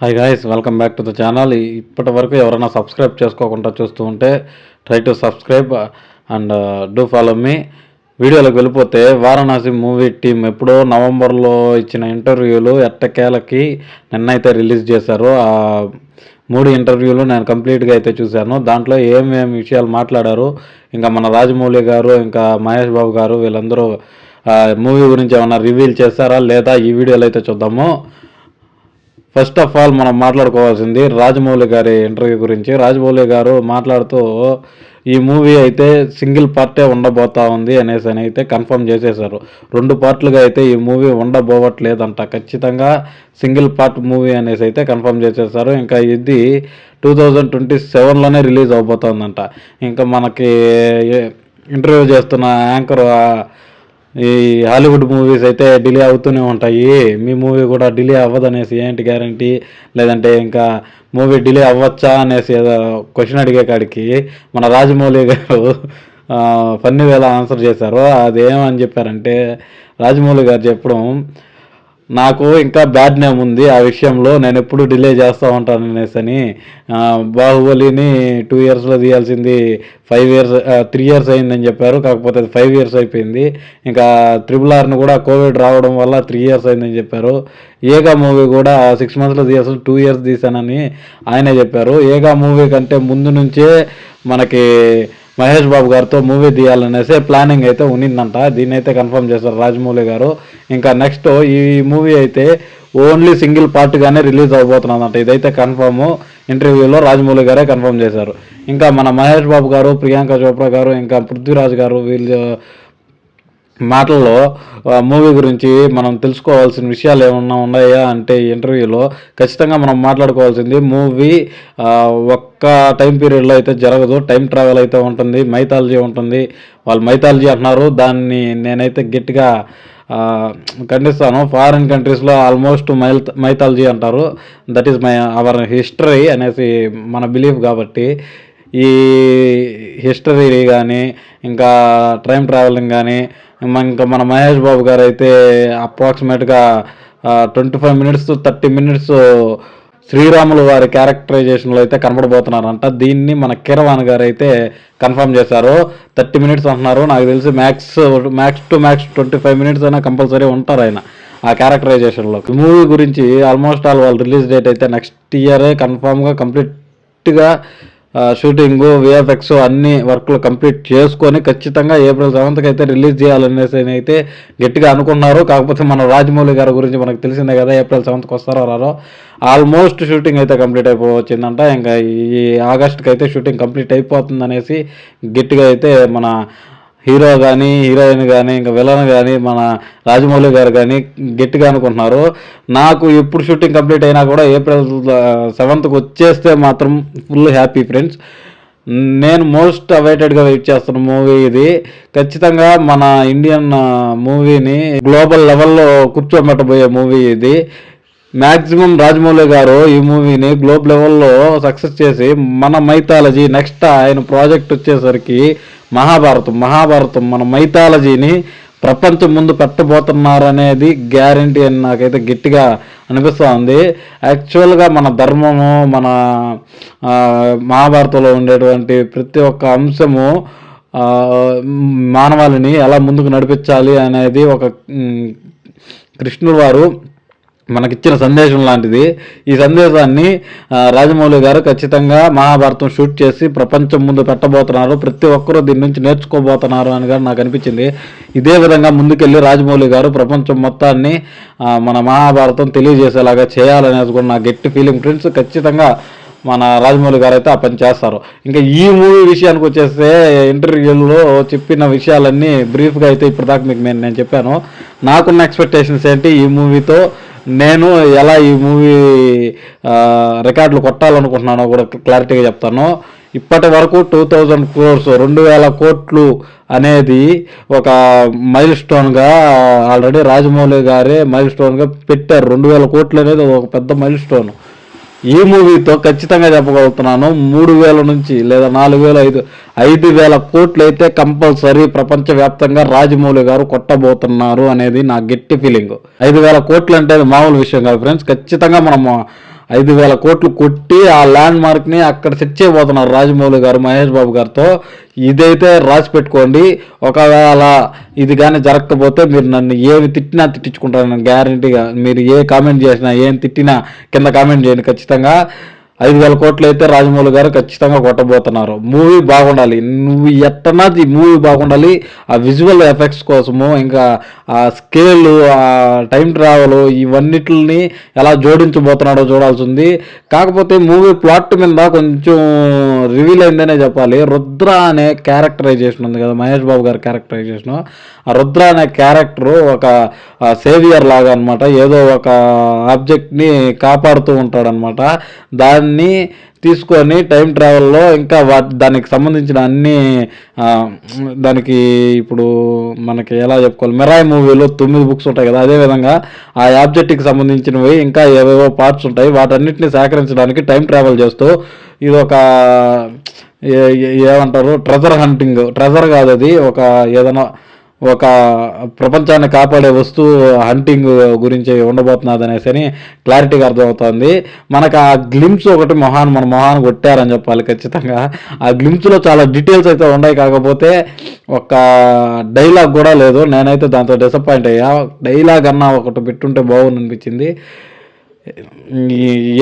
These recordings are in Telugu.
Hi guys welcome back to the channel ఇప్పటి వరకు ఎవరైనా సబ్స్క్రైబ్ చేసుకోకుండా చూస్తూ ఉంటే try to subscribe and do follow మీ వీడియోలోకి వెళ్ళిపోతే వారణాసి మూవీ టీం ఎప్పుడో నవంబర్లో ఇచ్చిన ఇంటర్వ్యూలు ఎట్టకేలకి నిన్నైతే రిలీజ్ చేశారు. ఆ మూడు ఇంటర్వ్యూలు నేను కంప్లీట్గా అయితే చూశాను. దాంట్లో ఏమేమి విషయాలు మాట్లాడారు? ఇంకా మన రాజమౌళి గారు ఇంకా మహేష్ బాబు గారు వీళ్ళందరూ మూవీ గురించి ఏమైనా రివీల్ చేశారా? లేదా ఈ వీడియోలో అయితే చూద్దాము. ఫస్ట్ ఆఫ్ ఆల్ మనం మాట్లాడుకోవాల్సింది రాజమౌళి గారి ఇంటర్వ్యూ గురించి. రాజమౌళి గారు మాట్లాడుతూ ఈ మూవీ అయితే సింగిల్ పార్టే ఉండబోతా ఉంది అనేసి అని అయితే కన్ఫర్మ్ చేసేశారు. రెండు పార్ట్లుగా అయితే ఈ మూవీ ఉండబోవట్లేదంట. ఖచ్చితంగా సింగిల్ పార్ట్ మూవీ అనేసి అయితే కన్ఫర్మ్ చేసేసారు ఇంకా ఇది టూ థౌజండ్ ట్వంటీ సెవెన్లోనే రిలీజ్ అవబోతుందంట. ఇంకా మనకి ఇంటర్వ్యూ చేస్తున్న యాంకర్ ఈ హాలీవుడ్ మూవీస్ అయితే డిలే అవుతూనే ఉంటాయి. మీ మూవీ కూడా డిలే అవ్వదు అనేసి ఏంటి గ్యారంటీ లేదంటే ఇంకా మూవీ డిలే అవ్వచ్చా అనేసి ఏదో క్వశ్చన్ అడిగే కాడికి మన రాజమౌళి గారు ఫన్నీ వేళ ఆన్సర్ చేశారు. అదేమని చెప్పారంటే రాజమౌళి గారు చెప్పడం నాకు ఇంకా బ్యాడ్ నేమ్ ఉంది ఆ విషయంలో నేను ఎప్పుడు డిలే చేస్తూ ఉంటాను అనేసి అని బాహుబలిని టూ ఇయర్స్లో తీయాల్సింది ఫైవ్ ఇయర్స్ త్రీ ఇయర్స్ అయిందని చెప్పారు. కాకపోతే అది ఫైవ్ ఇయర్స్ అయిపోయింది. ఇంకా త్రిబుల్ ఆర్ని కూడా కోవిడ్ రావడం వల్ల త్రీ ఇయర్స్ అయిందని చెప్పారు. ఏగా మూవీ కూడా సిక్స్ మంత్స్లో తీయాల్సి టూ ఇయర్స్ తీసానని ఆయనే చెప్పారు. ఏగా మూవీ కంటే ముందు నుంచే మనకి మహేష్ బాబు గారితో మూవీ తీయాలనేసి ప్లానింగ్ అయితే ఉన్నిందంట. దీన్ని అయితే కన్ఫర్మ్ చేశారు రాజమౌళి గారు. ఇంకా నెక్స్ట్ ఈ మూవీ అయితే ఓన్లీ సింగిల్ పార్ట్గానే రిలీజ్ అవబోతున్నదంట. ఇదైతే కన్ఫర్మ్. ఇంటర్వ్యూలో రాజమౌళి గారే కన్ఫర్మ్ చేశారు. ఇంకా మన మహేష్ బాబు గారు ప్రియాంక చోప్రా గారు ఇంకా పృథ్వీరాజ్ గారు వీళ్ళు మాటల్లో మూవీ గురించి మనం తెలుసుకోవాల్సిన విషయాలు ఏమన్నా ఉన్నాయా అంటే ఇంటర్వ్యూలో? ఖచ్చితంగా మనం మాట్లాడుకోవాల్సింది మూవీ ఒక్క టైం పీరియడ్లో అయితే జరగదు. టైం ట్రావెల్ అయితే ఉంటుంది. మైథాలజీ ఉంటుంది. వాళ్ళు మైథాలజీ అంటున్నారు. దాన్ని నేనైతే గట్టిగా ఖండిస్తాను. ఫారిన్ కంట్రీస్లో ఆల్మోస్ట్ మైల్ మైథాలజీ అంటారు. That is my our history అనేసి మన బిలీఫ్ కాబట్టి ఈ హిస్టరీ కానీ ఇంకా టైం ట్రావెలింగ్ కానీ ఇంకా మన మహేష్ బాబు గారు అయితే అప్రాక్సిమేట్గా twenty five minutes thirty minutes Sriramulu వారి క్యారెక్టరైజేషన్లో అయితే కనబడబోతున్నారంట. దీన్ని మన కిరవాణి గారు అయితే కన్ఫర్మ్ చేశారు. థర్టీ మినిట్స్ అంటున్నారు. నాకు తెలిసి max max to max twenty five minutes అయినా కంపల్సరీ ఉంటారు ఆయన ఆ క్యారెక్టరైజేషన్లో మూవీ గురించి ఆల్మోస్ట్ ఆల్ వాళ్ళు రిలీజ్ డేట్ అయితే నెక్స్ట్ ఇయరే కన్ఫామ్గా కంప్లీట్గా షూటింగ్ విఎఫ్ఎక్స్ అన్ని వర్క్లు కంప్లీట్ చేసుకొని ఖచ్చితంగా ఏప్రిల్ సెవెంత్కి అయితే రిలీజ్ చేయాలనేసి అయితే గట్టిగా అనుకున్నారు. కాకపోతే మన రాజమౌళి గారి గురించి మనకు తెలిసిందే కదా ఏప్రిల్ సెవెంత్కి వస్తారో రారో. ఆల్మోస్ట్ షూటింగ్ అయితే కంప్లీట్ అయిపోవచ్చిందంట. ఇంకా ఈ ఆగస్ట్కి అయితే షూటింగ్ కంప్లీట్ అయిపోతుంది అనేసి గట్టిగా అయితే మన హీరో కానీ హీరోయిన్ కానీ ఇంకా విలన్ కానీ మన రాజమౌళి గారు కానీ గట్టిగా అనుకుంటున్నారు. నాకు ఎప్పుడు షూటింగ్ కంప్లీట్ అయినా కూడా ఏప్రిల్ సెవెంత్కి వచ్చేస్తే మాత్రం ఫుల్ హ్యాపీ ఫ్రెండ్స్. నేను మోస్ట్ అవైటెడ్గా వెయిట్ చేస్తున్న మూవీ ఇది. ఖచ్చితంగా మన ఇండియన్ మూవీని గ్లోబల్ లెవెల్లో కూర్చోబెట్టబోయే మూవీ ఇది. మ్యాక్సిమం రాజమౌళి గారు ఈ మూవీని గ్లోబ్ లెవెల్లో సక్సెస్ చేసి మన మైథాలజీ నెక్స్ట్ ఆయన ప్రాజెక్ట్ వచ్చేసరికి మహాభారతం మహాభారతం మన మైథాలజీని ప్రపంచం ముందు పెట్టబోతున్నారనేది గ్యారంటీ అని నాకైతే గట్టిగా అనిపిస్తూ ఉంది యాక్చువల్గా మన ధర్మము మన మహాభారతంలో ఉండేటువంటి ప్రతి ఒక్క అంశము మానవాళిని ఎలా ముందుకు నడిపించాలి అనేది ఒక కృష్ణుడు వారు మనకిచ్చిన సందేశం లాంటిది. ఈ సందేశాన్ని రాజమౌళి గారు ఖచ్చితంగా మహాభారతం షూట్ చేసి ప్రపంచం ముందు పెట్టబోతున్నారు. ప్రతి ఒక్కరూ దీని నుంచి నేర్చుకోబోతున్నారు అని కానీ నాకు అనిపించింది. ఇదే విధంగా ముందుకెళ్ళి రాజమౌళి గారు ప్రపంచం మొత్తాన్ని మన మహాభారతం తెలియజేసేలాగా చేయాలనేది కూడా నా గట్టి ఫీలింగ్ ఫ్రెండ్స్. ఖచ్చితంగా మన రాజమౌళి గారు అయితే ఆ పని చేస్తారు. ఇంకా ఈ మూవీ విషయానికి వచ్చేస్తే ఇంటర్వ్యూలో చెప్పిన విషయాలన్నీ బ్రీఫ్గా అయితే ఇప్పటిదాకా మీకు నేను నేను చెప్పాను. నాకున్న ఎక్స్పెక్టేషన్స్ ఏంటి? ఈ మూవీతో నేను ఎలా ఈ మూవీ రికార్డులు కొట్టాలనుకుంటున్నానో కూడా క్లారిటీగా చెప్తాను. ఇప్పటి వరకు టూ థౌజండ్ క్రోర్స్ రెండు వేల కోట్లు అనేది ఒక మైల్ స్టోన్గా ఆల్రెడీ రాజమౌళి గారే మైల్ స్టోన్గా పెట్టారు. రెండు వేల కోట్లు అనేది ఒక పెద్ద మైల్ స్టోన్ ఈ మూవీతో ఖచ్చితంగా చెప్పగలుగుతున్నాను. మూడు వేల నుంచి లేదా నాలుగు వేల ఐదు ఐదు వేల కోట్లు అయితే కంపల్సరీ ప్రపంచవ్యాప్తంగా రాజమౌళి గారు కొట్టబోతున్నారు అనేది నా గట్టి ఫీలింగ్. ఐదు వేల కోట్లు అంటే మామూలు విషయం కాదు ఫ్రెండ్స్. ఖచ్చితంగా మనం ఐదు వేల కోట్లు కొట్టి ఆ ల్యాండ్ మార్క్ని అక్కడ సెట్ చేయబోతున్నారు రాజమౌళి గారు మహేష్ బాబు గారితో. ఇదైతే రాసి పెట్టుకోండి. ఒకవేళ ఇది కానీ జరగకపోతే మీరు నన్ను ఏమి తిట్టినా తిట్టించుకుంటాను గ్యారంటీగా మీరు ఏ కామెంట్ చేసినా ఏం తిట్టినా కింద కామెంట్ చేయండి ఖచ్చితంగా. ఐదు వేల కోట్లు అయితే రాజమౌళి గారు ఖచ్చితంగా కొట్టబోతున్నారు. మూవీ బాగుండాలి. నువ్వు ఎట్టనా మూవీ బాగుండాలి. ఆ విజువల్ ఎఫెక్ట్స్ కోసము ఇంకా ఆ స్కేల్ ఆ టైం ట్రావెల్ ఇవన్నిటిని ఎలా జోడించబోతున్నాడో చూడాల్సి ఉంది. కాకపోతే మూవీ ప్లాట్ మీద కొంచెం రివీల్ అయిందనే చెప్పాలి. రుద్ర అనే క్యారెక్టరైజేషన్ ఉంది కదా మహేష్ బాబు గారి క్యారెక్టరైజేషన్ ఆ రుద్ర అనే క్యారెక్టర్ ఒక సేవియర్ లాగా అనమాట ఏదో ఒక ఆబ్జెక్ట్ని కాపాడుతూ ఉంటాడనమాట దాన్ని తీసుకొని టైం ట్రావెల్లో ఇంకా వాటి దానికి సంబంధించిన అన్ని దానికి ఇప్పుడు మనకి ఎలా చెప్పుకోవాలి మెరాయ్ మూవీలో తొమ్మిది బుక్స్ ఉంటాయి కదా అదేవిధంగా ఆ ఆబ్జెక్ట్కి సంబంధించినవి ఇంకా ఏవేవో పార్ట్స్ ఉంటాయి వాటన్నిటిని సేకరించడానికి టైం ట్రావెల్ చేస్తూ ఇది ఒక ఏమంటారు ట్రెజర్ హంటింగ్ ట్రెజర్ కాదు అది ఒక ఏదైనా ఒక ప్రపంచాన్ని కాపాడే వస్తువు హంటింగ్ గురించి ఉండబోతున్నది అనేసి అని క్లారిటీగా అర్థమవుతుంది. మనకు ఆ గ్లిమ్స్ ఒకటి మొహాన్ మన మొహాన్ కొట్టారని చెప్పాలి ఖచ్చితంగా. ఆ గ్లిమ్స్లో చాలా డీటెయిల్స్ అయితే ఉన్నాయి. కాకపోతే ఒక డైలాగ్ కూడా లేదు. నేనైతే దాంతో డిసప్పాయింట్ అయ్యా. డైలాగ్ అన్నా ఒకటి పెట్టుంటే బాగుంది అనిపించింది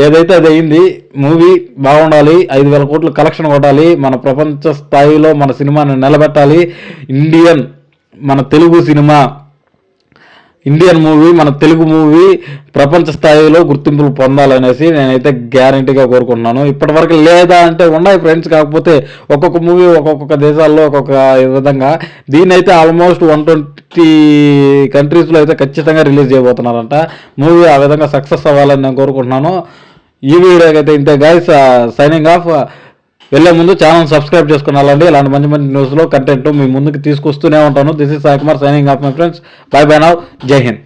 ఏదైతే అది అయింది మూవీ బాగుండాలి. ఐదు వేల కోట్లు కలెక్షన్ కొట్టాలి. మన ప్రపంచ స్థాయిలో మన సినిమాని నిలబెట్టాలి. ఇండియన్ మన తెలుగు సినిమా ఇండియన్ మూవీ మన తెలుగు మూవీ ప్రపంచ స్థాయిలో గుర్తింపులు పొందాలనేసి నేనైతే గ్యారంటీగా కోరుకుంటున్నాను. ఇప్పటివరకు లేదా అంటే ఉన్నాయి ఫ్రెండ్స్ కాకపోతే ఒక్కొక్క మూవీ ఒక్కొక్క దేశాల్లో ఒక్కొక్క విధంగా. దీన్ని అయితే ఆల్మోస్ట్ వన్ ట్వంటీ కంట్రీస్లో అయితే ఖచ్చితంగా రిలీజ్ చేయబోతున్నారంట. మూవీ ఆ విధంగా సక్సెస్ అవ్వాలని నేను కోరుకుంటున్నాను. ఈ వీడియోకి అయితే ఇంతే గైస్ సైనింగ్ ఆఫ్ వెళ్ళే ముందు ఛానల్ సబ్స్క్రైబ్ చేసుకున్నాలండి. ఇలాంటి మంచి మంచి న్యూస్లో కంటెంట్ మీ ముందుకు తీసుకొస్తూనే ఉంటాను. This is Sai Kumar signing off my friends bye bye now Jai Hind